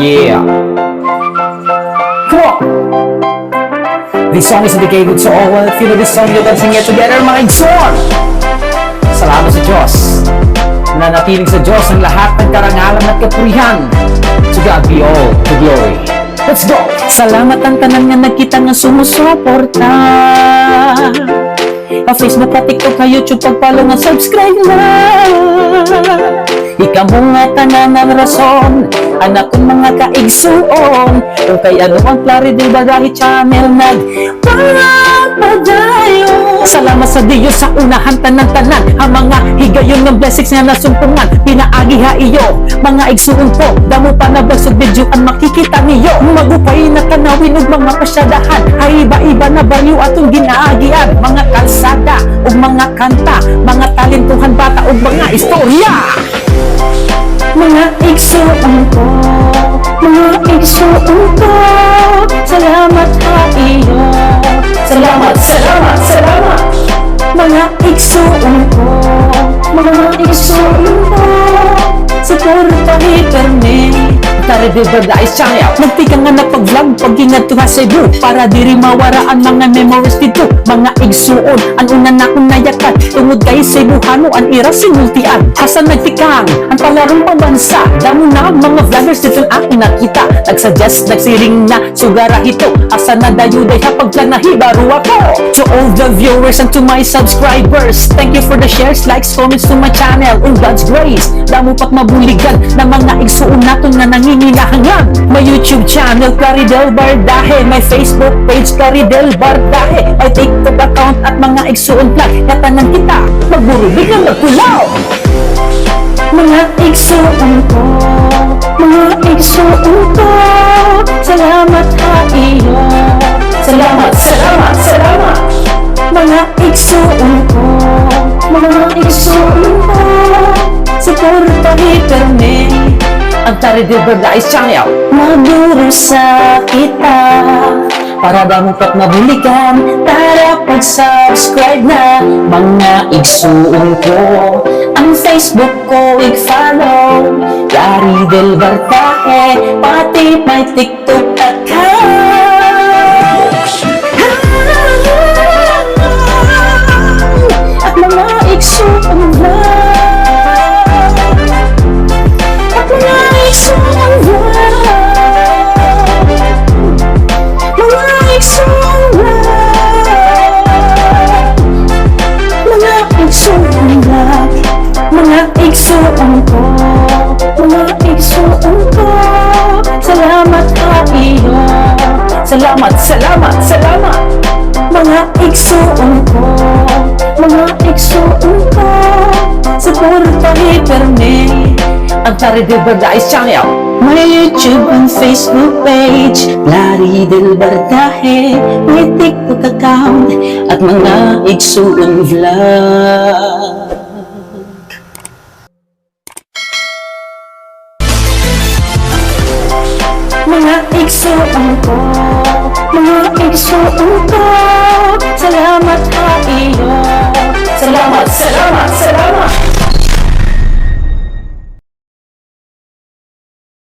Yeah. Come on. This song is dedicated to all uh, feel this song you're dancing it together, mga igsoon. Salamat sa Diyos. Nanatiling sa Diyos ang lahat ng karangalan at kapurihan. To God be all the glory. Let's go! Salamat ang tanan nga nagkita nga sumusuporta Pa-Facebook, pa-TikTok, ka YouTube, pag-follow nga subscribe na. Ikaw mo nga tanan ang rason Anak kong mga kaigsuon. Kung kay ano ang Clarity Bagahi Channel nag Pagpadayo Salamat sa Diyos sa unahan tanan tanan Ang mga higayon ng blessings nga nasumpungan Pinaagi ha iyo. Mga igsuon ko Damo pa na basog video ang makikita niyo. Magupay na tanawin ug mga pasyadahan. Ay iba-iba na baliw atong ginaagian. Mga kalsada ug mga kanta Mga talentuhan bata ug mga istorya. Mga igsuon ko, mga igsuon ko, salamat Di ba guys, channel Magtika nga na pag-vlog pag ingat to ha Cebu. Para diri mawaraan mga memories dito. Mga igsuon, ang una na akong nayakan Tungod kay Cebuhano, ang ira sinultian Asa nagtikang, ang palarong pambansa Damo na ang mga vloggers dito ang aking nakita. Nagsuggest, nagsiring na sugara ito Asa na dayuday ha pagplanahi baro ako. To all the viewers and to my subscribers Thank you for the shares, likes, comments to my channel. In God's grace, damo pat mabuligan Na mga igsuon naton nga nangingilahangan My YouTube channel, Claridel Bardahe. My Facebook page, Claridel Bardahe. My TikTok account at mga igsuon vlog Katanan kita, magburubig na magkulaw. Mga igsuon ko, mga igsuon ko, salamat ha iyo. Salamat, salamat, salamat. Mga igsuon ko, mga igsuon ko, suporta hiperme. Ang tari di Guys channel. Maduro sa kita, para daw mo pat mabuligan, tara pag-subscribe na, mga igsuon ko. Ang Facebook ko i-follow Yari del Bartahe Pati may TikTok account At mga igsuong vlog Salamat, salamat, salamat. Mga igsuong ko Mga igsuong ko. Suporta hiperme Ang Tari Del Guys channel. My YouTube and Facebook page Lari Del Bardahe May TikTok account At mga igsuong vlog. Mga igsuon ko, mga igsuon salamat ha iyo. Salamat, salamat, salamat.